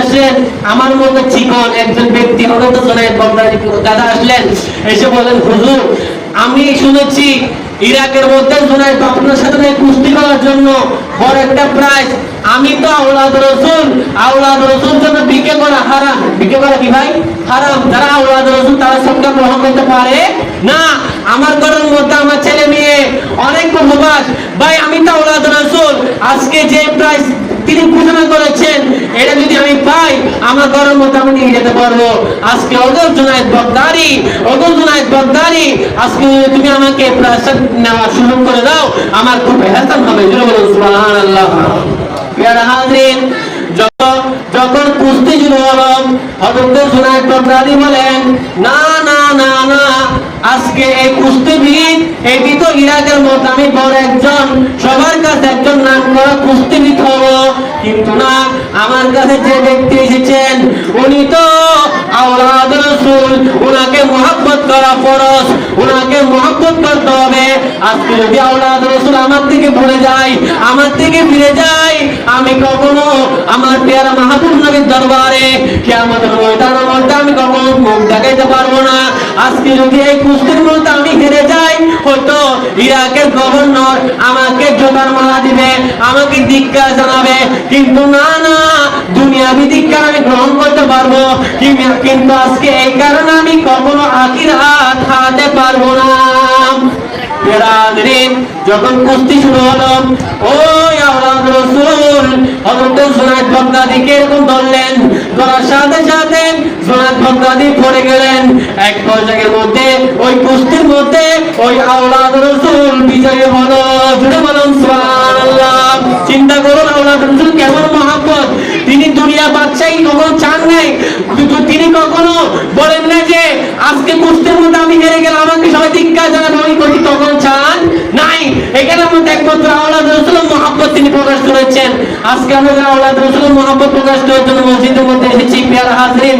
আসলেন, আমার মতো চিকন একজন ব্যক্তি দাদা আসলেন, এসে বলেন, হুজুর, আমি শুনেছি ইরাকের মধ্যে জোনায় আপনার সাথে কুস্তি করার জন্য বড় একটা প্রাইজ আমি তো আওলাদ রসুল আওলাদ রসুল জন্য বিকে করা হারাম। বিকে করা কি ভাই? হারাম। যারা আওলাদ রসুল, তারা সবটা গ্রহণ করতে পারে? না। আমার ঘরের মধ্যে আমার ছেলে মেয়ে, অনেক উপবাস ভাই, আমি তো আওলাদ রসুল। আজকে যে প্রাইজ তিনি ঘোষণা করেছেন এটা যদি আমি পাই আমার ঘরের আমি নিয়ে যেতে পারব। আজকে অগল জুনায়দ বগদারি অগল জুনায়দ বগদারি আজকে তুমি আমাকে প্রাসাদ নেওয়ার সুযোগ করে দাও, আমার খুব হেসান হবে জুড়ে বলুন পেয়ারা হাজরিন, যখন কুস্তি শুরু হলো হযরত জুনায়দ বগদারি বলেন, না না না না, আজকে এই কুস্তিবিদ এটি তো ইরাকের মতো আমি বড় একজন, সবার কাছে একজন নাম করা কুস্তিবিদ হব। কিন্তু না আমার কাছে যে ব্যক্তি এসেছেন, উনি তো আওলাদ রসুল। উনাকে মহাব্বত করা ফরজ, উনাকে মহাব্বত করতে হবে। আজকে যদি আওলাদ রসুল আমার থেকে ভুলে যায়, আমার থেকে ফিরে যায়, আমি কখনো আমার পেয়ারা মাহবুব নবীর দরবারে কিয়ামতের ময়দানের মধ্যে আমি কখনো মুখ দেখাইতে পারব না। আজকে যদি এই কুস্তির মধ্যে আমি হেরে যাই, হয়তো ইরাকের গভর্নর আমাকে জোতার মারা দিবে, আমাকে ধিক্কার জানাবে। কিন্তু না না, দুনিয়াবি ধিক্কার আমি গ্রহণ করতে পারব। কিন্তু- আজকে এই কারণে আমি কখনো আখিরাত হারাতে পারব না। যখন কুস্তি শুরু ওই রসুল ধরলেন। ধরার সাথে সাথে জুনায়েদ বাগদাদি পড়ে গেলেন। এক পর্যায়ের মধ্যে, ওই কুস্তির মধ্যে ওই আওলাদ রসুল বিজয়ী হলো। বাদশাহী কখনো চান নাই। কিন্তু তিনি কখনো বলেন না যে, আজকে কুস্তির মধ্যে আমি হেরে গেলাম, আমাকে সবাই ধিক্কার জানাবে, আমি করি। তখন চান নাই। এখানে আমাদের একমাত্র আওলাদ রসুলের মহাব্বত তিনি প্রকাশ করেছেন। আজকে আমাদের আওলাদ রসুলের মহাব্বত প্রকাশ করার জন্য মসজিদের মধ্যে এসেছি, পেয়ারা হাজরিন।